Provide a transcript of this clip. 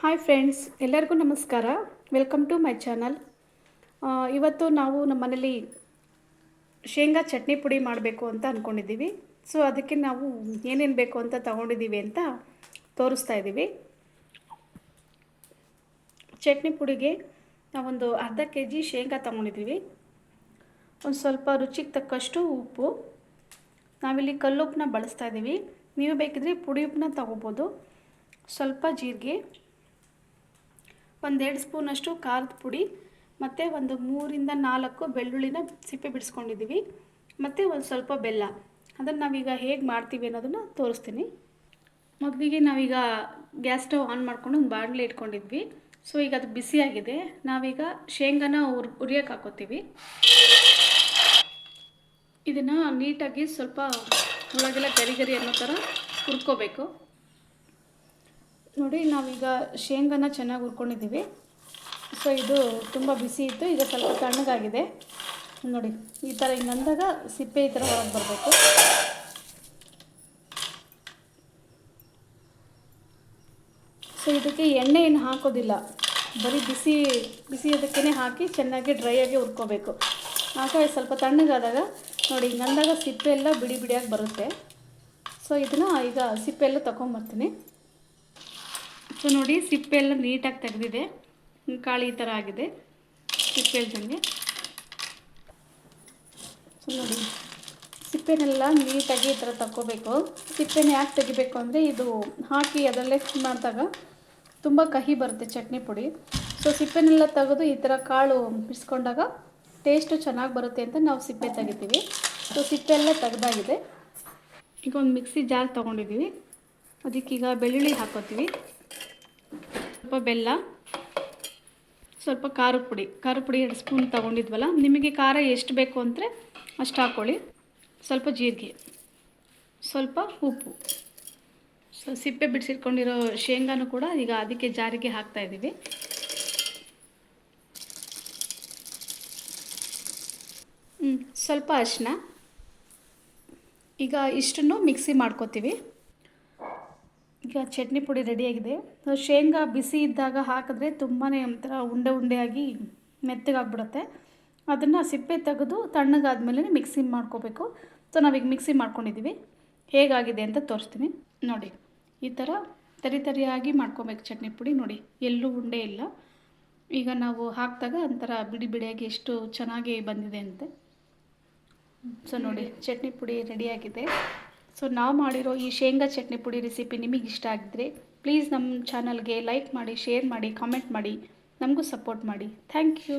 Hi friends ಎಲ್ಲರಿಗೂ ನಮಸ್ಕಾರ. Welcome to my channel ಇವತ್ತು ನಾವು ನಮ್ಮ ಮನೇಲಿ ಶೇಂಗಾ ಚಟ್ನಿ ಪುಡಿ ಮಾಡಬೇಕು ಅಂತ ಅಂದ್ಕೊಂಡಿದ್ದೀವಿ ಸೊ ಅದಕ್ಕೆ ನಾವು ಏನೇನು ಬೇಕು ಅಂತ ತಗೊಂಡಿದ್ದೀವಿ ಅಂತ ತೋರಿಸ್ತಾ ಇದ್ದೀವಿ. ಚಟ್ನಿ ಪುಡಿಗೆ ನಾವೊಂದು ಅರ್ಧ ಕೆ ಜಿ ಶೇಂಗಾ ತಗೊಂಡಿದ್ದೀವಿ. ಒಂದು ಸ್ವಲ್ಪ ರುಚಿಗೆ ತಕ್ಕಷ್ಟು ಉಪ್ಪು. ನಾವಿಲ್ಲಿ ಕಲ್ಲುಪ್ಪನ್ನ ಬಳಸ್ತಾ ಇದ್ದೀವಿ. ನೀವು ಬೇಕಿದ್ರೆ ಪುಡಿ ಉಪ್ಪನ್ನ ತಗೋಬೋದು. ಸ್ವಲ್ಪ ಜೀರಿಗೆ ಒಂದೆರಡು ಸ್ಪೂನಷ್ಟು ಖಾರದ ಪುಡಿ, ಮತ್ತು ಒಂದು ಮೂರಿಂದ ನಾಲ್ಕು ಬೆಳ್ಳುಳ್ಳಿನ ಸಿಪ್ಪೆ ಬಿಡಿಸ್ಕೊಂಡಿದ್ದೀವಿ. ಮತ್ತು ಒಂದು ಸ್ವಲ್ಪ ಬೆಲ್ಲ. ಅದನ್ನು ನಾವೀಗ ಹೇಗೆ ಮಾಡ್ತೀವಿ ಅನ್ನೋದನ್ನು ತೋರಿಸ್ತೀನಿ. ಮೊದಲಿಗೆ ನಾವೀಗ ಗ್ಯಾಸ್ ಸ್ಟವ್ ಆನ್ ಮಾಡ್ಕೊಂಡು ಒಂದು ಬಾಣಲೆ ಇಟ್ಕೊಂಡಿದ್ವಿ. ಸೊ, ಈಗ ಅದು ಬಿಸಿಯಾಗಿದೆ. ನಾವೀಗ ಶೇಂಗಾನ ಉರ್, ಉರಿಯೋಕೆ ಹಾಕೋತೀವಿ. ಇದನ್ನು ನೀಟಾಗಿ ಸ್ವಲ್ಪ ಒಳಗೆಲ್ಲ ಗರಿ ಗರಿ ಅನ್ನೋ ಥರ ಹುರ್ಕೋಬೇಕು. ನೋಡಿ, ನಾವೀಗ ಶೇಂಗನ ಚೆನ್ನಾಗಿ ಹುರ್ಕೊಂಡಿದ್ದೀವಿ. ಸೊ ಇದು ತುಂಬ ಬಿಸಿ ಇತ್ತು, ಈಗ ಸ್ವಲ್ಪ ತಣ್ಣಗಾಗಿದೆ. ನೋಡಿ, ಈ ಥರ ಹಿಂಗೆ ಅಂದಾಗ ಸಿಪ್ಪೆ ಈ ಥರ ಹೊರಗೆ ಬರಬೇಕು. ಸೊ ಇದಕ್ಕೆ ಎಣ್ಣೆ ಏನು ಹಾಕೋದಿಲ್ಲ. ಬರೀ ಬಿಸಿ ಬಿಸಿ ಅದಕ್ಕೇ ಹಾಕಿ ಚೆನ್ನಾಗಿ ಡ್ರೈ ಆಗಿ ಹುರ್ಕೋಬೇಕು. ಆಗ ಸ್ವಲ್ಪ ತಣ್ಣಗಾದಾಗ, ನೋಡಿ ಹಿಂಗಂದಾಗ ಸಿಪ್ಪೆ ಎಲ್ಲ ಬಿಡಿ ಬಿಡಿಯಾಗಿ ಬರುತ್ತೆ. ಸೊ ಇದನ್ನು ಈಗ ಸಿಪ್ಪೆ ಎಲ್ಲ ತೊಗೊಂಬರ್ತೀನಿ ಸೊ ನೋಡಿ, ಸಿಪ್ಪೆ ಎಲ್ಲ ನೀಟಾಗಿ ತೆಗೆದಿದೆ. ಕಾಳು ಈ ಥರ ಆಗಿದೆ. ಸಿಪ್ಪೆ ಇಲ್ದಂಗೆ ಸೊ ನೋಡಿ, ಸಿಪ್ಪೆನೆಲ್ಲ ನೀಟಾಗಿ ಈ ಥರ ತಗೋಬೇಕು ಸಿಪ್ಪೆನ ಯಾಕೆ ತೆಗಿಬೇಕು ಅಂದರೆ, ಇದು ಹಾಕಿ ಅದರಲ್ಲೇ ಮಾಡಿದಾಗ ತುಂಬ ಕಹಿ ಬರುತ್ತೆ ಚಟ್ನಿ ಪುಡಿ. ಸೊ ಸಿಪ್ಪೆನೆಲ್ಲ ತೆಗೆದು ಈ ಥರ ಕಾಳು ಬಿಡಿಸ್ಕೊಂಡಾಗ ಟೇಸ್ಟು ಚೆನ್ನಾಗಿ ಬರುತ್ತೆ ಅಂತ ನಾವು ಸಿಪ್ಪೆ ತೆಗಿತೀವಿ. ಸೊ ಸಿಪ್ಪೆ ಎಲ್ಲ ತೆಗ್ದಾಗಿದೆ. ಈಗ ಒಂದು ಮಿಕ್ಸಿ ಜಾರ್ ತೊಗೊಂಡಿದ್ದೀವಿ. ಅದಕ್ಕೀಗ ಬೆಳ್ಳುಳ್ಳಿ ಹಾಕೋತೀವಿ. ಸ್ವಲ್ಪ ಬೆಲ್ಲ, ಸ್ವಲ್ಪ ಖಾರದ ಪುಡಿ. ಖಾರದ ಪುಡಿ ಎರಡು ಸ್ಪೂನ್ ತೊಗೊಂಡಿದ್ವಲ್ಲ, ನಿಮಗೆ ಖಾರ ಎಷ್ಟು ಬೇಕು ಅಂದರೆ ಅಷ್ಟು ಹಾಕ್ಕೊಳ್ಳಿ ಸ್ವಲ್ಪ ಜೀರಿಗೆ, ಸ್ವಲ್ಪ ಉಪ್ಪು. ಸೊ ಸಿಪ್ಪೆ ಬಿಡಿಸಿಟ್ಕೊಂಡಿರೋ ಶೇಂಗಾನು ಕೂಡ ಈಗ ಅದಕ್ಕೆ ಜಾರಿಗೆ ಹಾಕ್ತಾ ಇದ್ದೀವಿ. ಸ್ವಲ್ಪ ಅರಿಶಿನ ಈಗ ಇಷ್ಟನ್ನು ಮಿಕ್ಸಿ ಮಾಡ್ಕೋತೀವಿ. ಈಗ ಚಟ್ನಿ ಪುಡಿ ರೆಡಿಯಾಗಿದೆ. ಶೇಂಗಾ ಬಿಸಿ ಇದ್ದಾಗ ಹಾಕಿದ್ರೆ ತುಂಬಾ ಒಂಥರ ಉಂಡೆ ಉಂಡೆಯಾಗಿ ಮೆತ್ತಗಾಗ್ಬಿಡುತ್ತೆ. ಅದನ್ನು ಸಿಪ್ಪೆ ತೆಗೆದು ತಣ್ಣಗಾದ್ಮೇಲೆ ಮಿಕ್ಸಿ ಮಾಡ್ಕೋಬೇಕು. ಸೊ, ನಾವೀಗ ಮಿಕ್ಸಿ ಮಾಡ್ಕೊಂಡಿದ್ದೀವಿ ಹೇಗಾಗಿದೆ ಅಂತ ತೋರಿಸ್ತೀನಿ. ನೋಡಿ, ಈ ಥರ ತರಿ ತರಿಯಾಗಿ ಮಾಡ್ಕೊಬೇಕು ಚಟ್ನಿ ಪುಡಿ. ನೋಡಿ, ಎಲ್ಲೂ ಉಂಡೆ ಇಲ್ಲ. ಈಗ ನಾವು ಹಾಕಿದಾಗ ಒಂಥರ ಬಿಡಿ ಬಿಡಿಯಾಗಿ ಎಷ್ಟು ಚೆನ್ನಾಗಿ ಬಂದಿದೆ ಅಂತೆ. ಸೊ, ನೋಡಿ, ಚಟ್ನಿ ಪುಡಿ ರೆಡಿಯಾಗಿದೆ. ಸೊ ನಾವು ಮಾಡಿರೋ ಈ ಶೇಂಗಾ ಚಟ್ನಿ ಪುಡಿ ರೆಸಿಪಿ ನಿಮಗೆ ಇಷ್ಟ ಆಗಿದ್ರೆ ಪ್ಲೀಸ್ ನಮ್ಮ ಚಾನಲ್ಗೆ ಲೈಕ್ ಮಾಡಿ ಶೇರ್ ಮಾಡಿ ಕಾಮೆಂಟ್ ಮಾಡಿ. ನಮಗೂ ಸಪೋರ್ಟ್ ಮಾಡಿ. Thank you